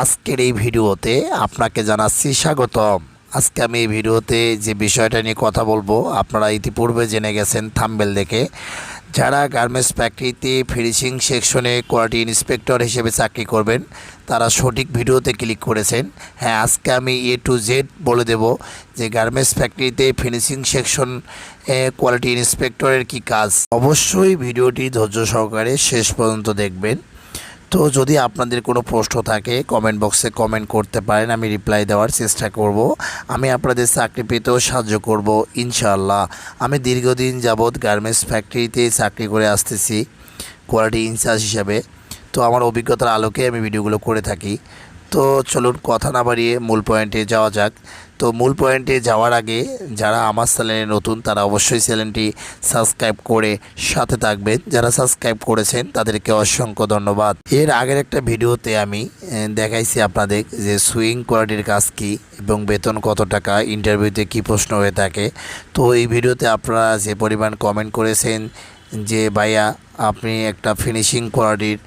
আজকের এই ভিডিওতে আপনাকে জানাচ্ছি স্বাগতম। আজকে আমি এই ভিডিওতে যে বিষয়টা নিয়ে কথা বলব, আপনারা ইতিপূর্বে জেনে গেছেন থাম্বেল দেখে। যারা গার্মেন্টস ফ্যাক্টরিতে ফিনিশিং সেকশনে কোয়ালিটি ইন্সপেক্টর হিসেবে চাকরি করবেন, তারা সঠিক ভিডিওতে ক্লিক করেছেন। হ্যাঁ আজকে আমি এ টু জেড বলে দেব যে গার্মেন্টস ফ্যাক্টরিতে ফিনিশিং সেকশন কোয়ালিটি ইন্সপেক্টরের কি কাজ। অবশ্যই ভিডিওটি ধৈর্য সহকারে শেষ পর্যন্ত দেখবেন। তো যদি আপনাদের কোনো প্রশ্ন থাকে কমেন্ট বক্সে কমেন্ট করতে পারেন, আমি রিপ্লাই দেওয়ার চেষ্টা করব। আমি আপনাদের চাকরি পেতেও সাহায্য করব, ইনশাআল্লাহ। আমি দীর্ঘদিন যাবৎ গার্মেন্টস ফ্যাক্টরিতে চাকরি করে আসতেছি কোয়ালিটি ইনচার্জ হিসাবে। তো আমার অভিজ্ঞতার আলোকে আমি ভিডিওগুলো করে থাকি। তো চলুন কথা না বাড়িয়ে মূল পয়েন্টে যাওয়া যাক। তো মূল পয়েন্টে যাওয়ার আগে যারা আমার চ্যানেলে নতুন, তারা অবশ্যই চ্যানেলটি সাবস্ক্রাইব করে সাথে থাকবেন। যারা সাবস্ক্রাইব করেছেন, তাদেরকে অসংখ্য ধন্যবাদ। এর আগের একটা ভিডিওতে আমি দেখাইছি আপনাদের যে সুইং কোয়ালিটির কাজ কী এবং বেতন কত টাকা, ইন্টারভিউতে কী প্রশ্ন হয়ে থাকে। তো এই ভিডিওতে আপনারা যে পরিমাণ কমেন্ট করেছেন যে, ভাইয়া, আপনি একটা ফিনিশিং কোয়ালিটির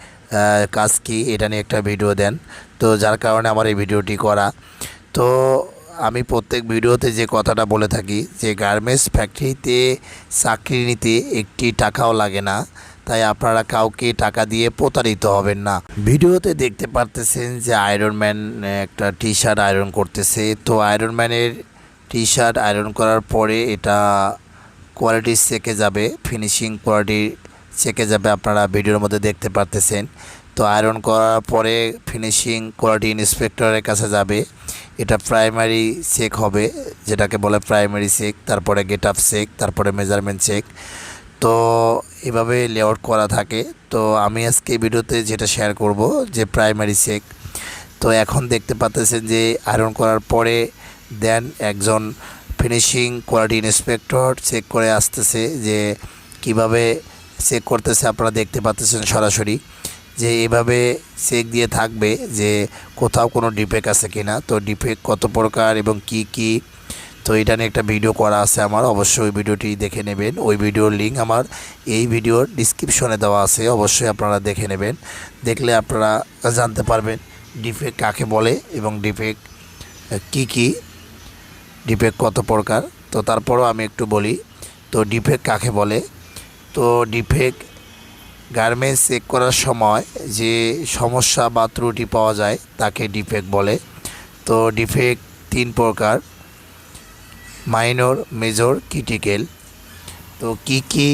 কাজ কি? এটা নিয়ে একটা ভিডিও দেন। তো যার কারণে আমার এই ভিডিওটি করা। তো আমি প্রত্যেক ভিডিওতে যে কথাটা বলে থাকি যে, গার্মেন্টস ফ্যাক্টরিতে চাকরি নিতে একটি টাকাও লাগে না। তাই আপনারা কাউকে টাকা দিয়ে প্রতারিত হবেন না। ভিডিওতে দেখতে পারতেছেন যে আয়রন ম্যান একটা টি শার্ট আয়রন করতেছে। তো আয়রন ম্যানের টি শার্ট আয়রন করার পরে এটা কোয়ালিটি চেকে যাবে। ফিনিশিং কোয়ালিটি চেকে যাবে। আপনারা ভিডিওর মধ্যে দেখতে পারতেছেন। তো আয়রন করার পরে ফিনিশিং কোয়ালিটি ইন্সপেক্টরের কাছে যাবে। এটা প্রাইমারি চেক হবে, যেটাকে বলে প্রাইমারি চেক তারপরে গেট আপ চেক তারপরে মেজারমেন্ট চেক তো এভাবে লেআউট করা থাকে। তো আমি আজকে ভিডিওতে যেটা শেয়ার করব, যে প্রাইমারি চেক তো এখন দেখতে পাচ্ছেন যে আয়রন করার পরে দেন একজন ফিনিশিং কোয়ালিটি ইন্সপেক্টর চেক করে আসতেছে যে কীভাবে চেক করতেছে, আপনারা দেখতে পাচ্ছেন সরাসরি। যে এভাবে চেক দিয়ে থাকবে যে কোথাও কোনো ডিফেক্ট আছে কিনা। তো ডিফেক্ট কত প্রকার এবং কি কি? তো এটা নিয়ে একটা ভিডিও করা আছে আমার, অবশ্যই ওই ভিডিওটি দেখে নেবেন। ওই ভিডিওর লিঙ্ক আমার এই ভিডিওর ডিসক্রিপশনে দেওয়া আছে, অবশ্যই আপনারা দেখে নেবেন। দেখলে আপনারা জানতে পারবেন ডিফেক্ট কাকে বলে এবং ডিফেক্ট কি কি? ডিফেক্ট কত প্রকার? তো তারপরও আমি একটু বলি, তো ডিফেক্ট কাকে বলে? তো ডিফেক্ট গার্মেন্টস চেক করার সময় যে সমস্যা বা ত্রুটি পাওয়া যায়, তাকে ডিফেক্ট বলে। তো ডিফেক্ট তিন প্রকার। মাইনর মেজর ক্রিটিক্যাল তো কি কি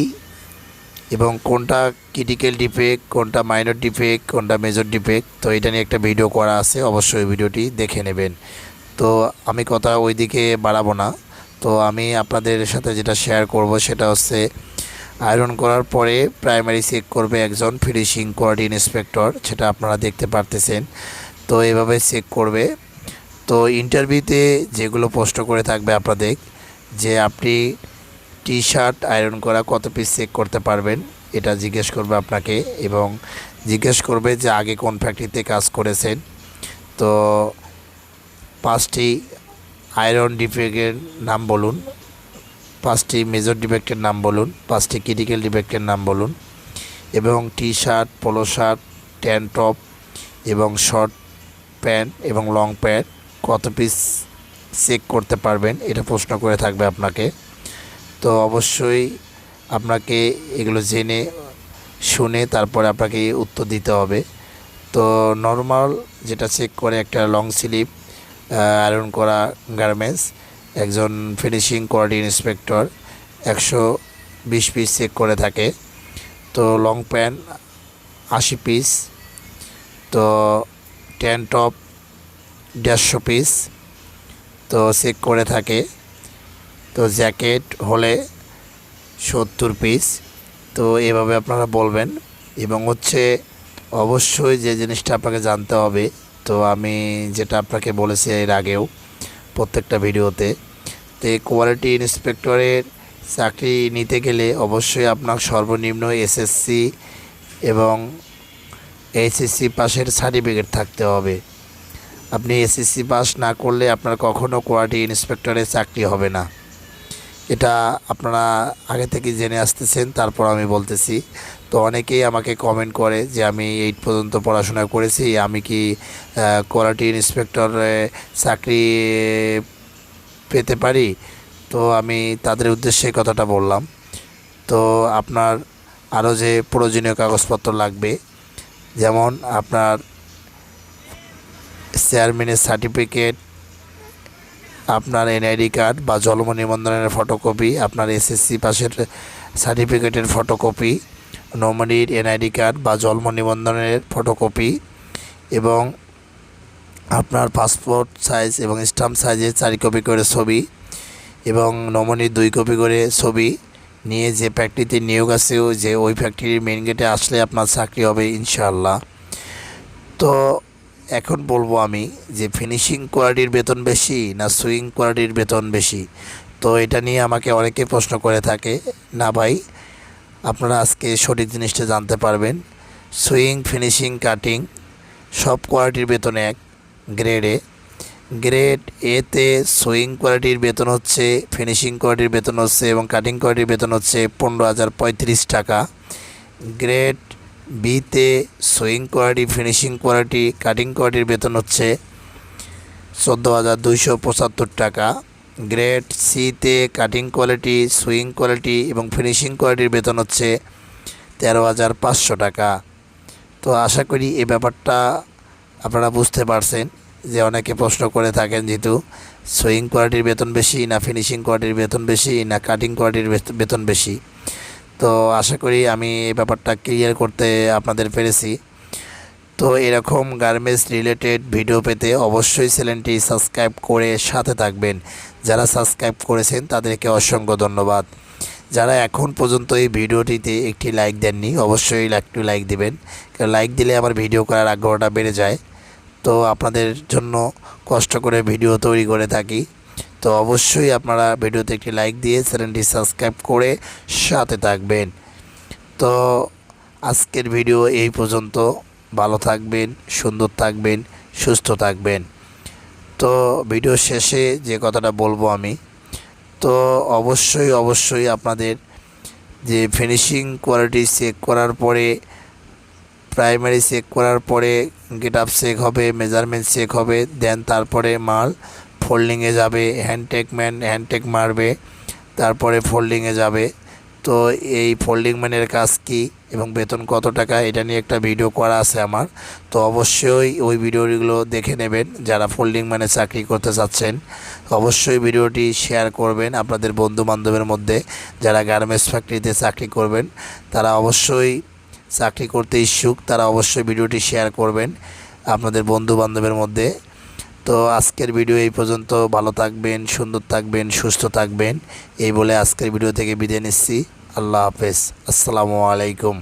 এবং কোনটা ক্রিটিক্যাল ডিফেক্ট কোনটা মাইনর ডিফেক্ট কোনটা মেজর ডিফেক্ট তো এটা নিয়ে একটা ভিডিও করা আছে, অবশ্যই ভিডিওটি দেখে নেবেন। তো আমি কথা ওই দিকে বাড়াবো না। তো আমি আপনাদের সাথে যেটা শেয়ার করব, সেটা হচ্ছে আয়রন করার পরে প্রাইমারি চেক করবে একজন ফিনিশিং কোয়ালিটি ইন্সপেক্টর সেটা আপনারা দেখতে পারতেছেন। তো এভাবে চেক করবে। তো ইন্টারভিউতে যেগুলো প্রশ্ন করে থাকবে আপনাদের, যে আপনি টি শার্ট আয়রন করা কত পিস চেক করতে পারবেন, এটা জিজ্ঞেস করবে আপনাকে এবং জিজ্ঞেস করবে যে আগে কোন ফ্যাক্টরিতে কাজ করেছেন। তো পাঁচটি আয়রন ডিফেক্টের নাম বলুন। পাঁচটি মেজর ডিফেক্টের নাম বলুন, পাঁচটি ক্রিটিক্যাল ডিফেক্টের নাম বলুন, এবং T shirt polo shirt tank top এবং শর্ট প্যান্ট এবং লং প্যান্ট কত পিস চেক করতে পারবেন, এটা প্রশ্ন করে থাকবে আপনাকে। তো অবশ্যই আপনাকে এগুলো জেনে, শুনে তারপরে আপনাকে উত্তর দিতে হবে। তো নর্মাল যেটা চেক করে একটা লং স্লিপ আয়রন করা গার্মেন্টস একজন ফিনিশিং কোয়ালিটি ইন্সপেক্টর একশো বিশ পিস চেক করে থাকে। তো লং প্যান্ট আশি পিস তো ট্যান টপ দেড়শো পিস তো চেক করে থাকে। তো জ্যাকেট হলে সত্তর পিস তো এভাবে আপনারা বলবেন। এবং হচ্ছে অবশ্যই যে জিনিসটা আপনাকে জানতে হবে, তো আমি যেটা আপনাকে বলেছি এর আগেও প্রত্যেকটা ভিডিওতে। তো কোয়ালিটি ইন্সপেক্টরের চাকরি নিতে গেলে অবশ্যই আপনার সর্বনিম্ন এসএসসি এবং এইচএসসি পাশের সার্টিফিকেট থাকতে হবে। আপনি এসএসসি পাস না করলে আপনার কখনও কোয়ালিটি ইন্সপেক্টরের চাকরি হবে না। এটা আপনারা আগে থেকে জেনে আসতেছেন, তারপর আমি বলতেছি। তো অনেকেই আমাকে কমেন্ট করে যে, আমি এইট পর্যন্ত পড়াশোনা করেছি, আমি কি কোয়ালিটি ইন্সপেক্টর চাকরি পেতে পারি? তো আমি তাদের উদ্দেশ্যে কথাটা বললাম। তো আপনার আরও যে প্রয়োজনীয় কাগজপত্র লাগবে, যেমন আপনার চেয়ারম্যানের সার্টিফিকেট আপনার এনআইডি কার্ড বা জন্ম নিবন্ধনের ফটোকপি, আপনার এসএসসি পাশের সার্টিফিকেটের ফটোকপি নমিনির এনআইডি কার্ড বা জন্ম নিবন্ধনের ফটোকপি এবং আপনার পাসপোর্ট সাইজ এবং স্টাম্প সাইজের চারি কপি করে ছবি এবং নমনির দুই কপি করে ছবি নিয়ে যে ফ্যাক্টরিতে নিয়োগ আছে যে ওই ফ্যাক্টরির মেন গেটে আসলে আপনার চাকরি হবে ইনশাআল্লাহ। তো এখন বলব আমি যে ফিনিশিং কোয়ালিটির বেতন বেশি না সুইং কোয়ালিটির বেতন বেশি? তো এটা নিয়ে আমাকে অনেকে প্রশ্ন করে থাকে, না ভাই, আপনারা আজকে সঠিক জিনিসটা জানতে পারবেন। সুইং ফিনিশিং কাটিং সব কোয়ালিটির বেতন এক গ্রেডে গ্রেড এতে সুইং কোয়ালিটির বেতন হচ্ছে ফিনিশিং কোয়ালিটির বেতন হচ্ছে এবং কাটিং কোয়ালিটির বেতন হচ্ছে পনেরো হাজার পঁয়ত্রিশ টাকা। গ্রেড বিতে sewing quality, finishing quality, cutting কোয়ালিটির বেতন হচ্ছে চোদ্দ হাজার দুইশো পঁচাত্তর টাকা। গ্রেড সিতে কাটিং কোয়ালিটি, সুইং কোয়ালিটি এবং ফিনিশিং কোয়ালিটির বেতন হচ্ছে তেরো হাজার পাঁচশো টাকা। তো আশা করি এই ব্যাপারটা আপনারা বুঝতে পারছেন যে অনেকে প্রশ্ন করে থাকেন যেহেতু সুইং কোয়ালিটির বেতন বেশি না ফিনিশিং কোয়ালিটির বেতন বেশি না কাটিং কোয়ালিটির বেতন বেশি। তো আশা করি আমি এই ব্যাপারটা ক্লিয়ার করতে আপনাদের পেরেছি। তো এরকম গার্মেন্টস রিলেটেড ভিডিও পেতে অবশ্যই চ্যানেলটি সাবস্ক্রাইব করে সাথে থাকবেন। যারা সাবস্ক্রাইব করেছেন তাদেরকে অসংখ্য ধন্যবাদ। যারা এখন পর্যন্ত এই ভিডিওটিতে একটি লাইক দেননি, অবশ্যই একটু লাইক দিবেন। কারণ লাইক দিলে আমার ভিডিও করার আগ্রহটা বেড়ে যায়। তো আপনাদের জন্য কষ্ট করে ভিডিও তৈরি করে থাকি। তো অবশ্যই আপনারা ভিডিওতে একটি লাইক দিয়ে চ্যানেলটি সাবস্ক্রাইব করে সাথে থাকবেন। তো আজকের ভিডিও এই পর্যন্ত। ভালো থাকবেন, সুন্দর থাকবেন, সুস্থ থাকবেন। তো ভিডিও শেষে যে কথাটা বলব আমি, তো অবশ্যই অবশ্যই আপনাদের যে ফিনিশিং কোয়ালিটি চেক করার পরে প্রাইমারি চেক করার পরে গেট আপ চেক হবে মেজারমেন্ট চেক হবে দেন তারপরে মাল ফোল্ডিংয়ে যাবে হ্যান্ডটেক ম্যান হ্যান্ডটেক মারবে, তারপরে ফোল্ডিংয়ে যাবে। তো এই ফোল্ডিং ম্যানের কাজ কি এবং বেতন কত টাকা, এটা নিয়ে একটা ভিডিও করা আছে আমার। তো অবশ্যই ওই ভিডিওগুলো দেখে নেবেন, যারা ফোল্ডিং ম্যানে চাকরি করতে চাচ্ছেন। অবশ্যই ভিডিওটি শেয়ার করবেন আপনাদের বন্ধু বান্ধবের মধ্যে, যারা গার্মেন্টস ফ্যাক্টরিতে চাকরি করবেন। তারা অবশ্যই চাকরি করতে ইচ্ছুক তারা অবশ্যই ভিডিওটি শেয়ার করবেন আপনাদের বন্ধু বান্ধবের মধ্যে। তো আজকের ভিডিও এই পর্যন্ত। ভালো থাকবেন, সুন্দর থাকবেন, সুস্থ থাকবেন। এই বলে আজকের ভিডিও থেকে বিদায় নিচ্ছি। আল্লাহ হাফেজ। আসসালামু আলাইকুম।